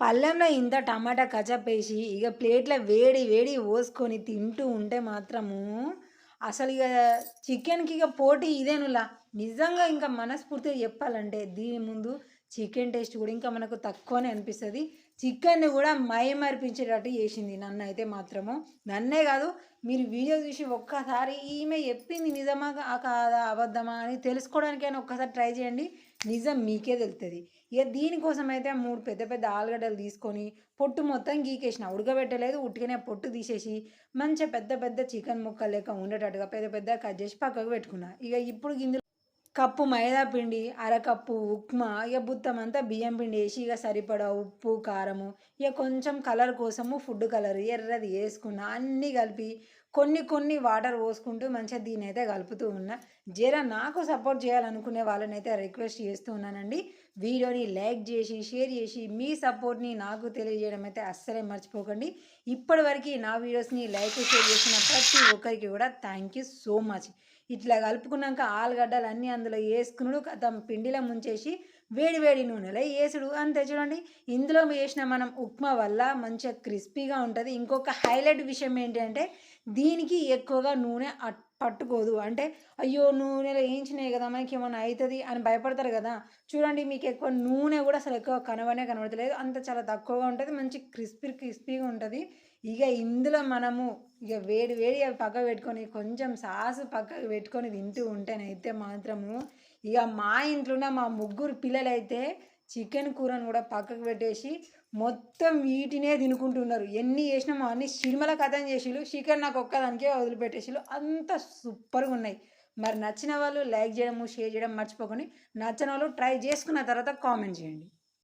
పళ్ళెంలో ఇంత టమాటా కచపేసి ఇక ప్లేట్లో వేడి వేడి పోసుకొని తింటూ ఉంటే మాత్రము అసలు ఇక చికెన్కి ఇక పోటీ ఇదేనులా. నిజంగా ఇంకా మనస్ఫూర్తిగా చెప్పాలంటే దీని ముందు చికెన్ టేస్ట్ కూడా ఇంకా మనకు తక్కువనే అనిపిస్తుంది. చికెన్ని కూడా మైమర్పించేటట్టు చేసింది నన్ను అయితే మాత్రము. నన్నే కాదు మీరు వీడియో చూసి ఒక్కసారి ఈమె చెప్పింది నిజమా కాదా అబద్ధమా అని తెలుసుకోవడానికైనా ఒక్కసారి ట్రై చేయండి. నిజం మీకే తెలుస్తుంది ఇక దీనికోసం అయితే మూడు పెద్ద పెద్ద ఆలుగడ్డలు తీసుకొని పొట్టు మొత్తం గీకేసిన. ఉడకబెట్టలేదు ఉట్టిగానే పొట్టు తీసేసి మంచిగా పెద్ద పెద్ద చికెన్ ముక్కలు లెక్క ఉండేటట్టుగా పెద్ద పెద్ద కట్ చేసి పక్కకు పెట్టుకున్నా. ఇక ఇప్పుడు గింజ కప్పు మైదా పిండి అరకప్పు ఉప్మా ఇక బుత్తం అంతా బియ్యం పిండి వేసి ఇక సరిపడా ఉప్పు కారము ఇక కొంచెం కలర్ కోసము ఫుడ్ కలర్ ఎర్రది వేసుకున్నా అన్నీ కలిపి కొన్ని కొన్ని వాటర్ పోసుకుంటూ మంచిగా దీని అయితే కలుపుతూ ఉన్నా. జర నాకు సపోర్ట్ చేయాలనుకునే వాళ్ళని అయితే రిక్వెస్ట్ చేస్తూ ఉన్నానండి. వీడియోని లైక్ చేసి షేర్ చేసి మీ సపోర్ట్ని నాకు తెలియజేయడం అయితే అస్సలే మర్చిపోకండి. ఇప్పటివరకు నా వీడియోస్ని లైక్ షేర్ చేసిన ప్రతి ఒక్కరికి కూడా థ్యాంక్ యూ సో మచ్. ఇట్లా కలుపుకున్నాక ఆలుగడ్డలు అన్నీ అందులో వేసుకున్నాడు కథం పిండిలో ముంచేసి వేడి వేడి నూనెలో వేసుడు. అంతే చూడండి. ఇందులో వేసిన మనం ఉప్మా వల్ల మంచిగా క్రిస్పీగా ఉంటుంది. ఇంకొక హైలైట్ విషయం ఏంటంటే దీనికి ఎక్కువగా నూనె అట్- పట్టుకోదు. అంటే అయ్యో నూనెలో వేయించినాయి కదా మనకి ఏమైనా అవుతుంది అని భయపడతారు కదా. చూడండి మీకు ఎక్కువ నూనె కూడా అసలు ఎక్కువ కనవనే కనబడతలేదు. అంత చాలా తక్కువగా ఉంటుంది. మంచి క్రిస్పీ క్రిస్పీగా ఉంటుంది. ఇక ఇందులో మనము ఇక వేడి వేడి అవి పక్కకు పెట్టుకొని కొంచెం సాసు పక్కకు పెట్టుకొని తింటూ ఉంటేనైతే మాత్రము ఇక మా ఇంట్లోనే మా ముగ్గురు పిల్లలైతే చికెన్ కూరను కూడా పక్కకు పెట్టేసి మొత్తం వీటినే తినుకుంటున్నారు. ఎన్ని చేసినామో అన్ని సినిమాల కథం చేసిళ్ళు చికెన్ నాకు ఒక్కదానికే వదిలిపెట్టేసిళ్ళు. అంత సూపర్గా ఉన్నాయి. మరి నచ్చిన వాళ్ళు లైక్ చేయడము షేర్ చేయడం మర్చిపోకండి. నచ్చిన వాళ్ళు ట్రై చేసుకున్న తర్వాత కామెంట్ చేయండి.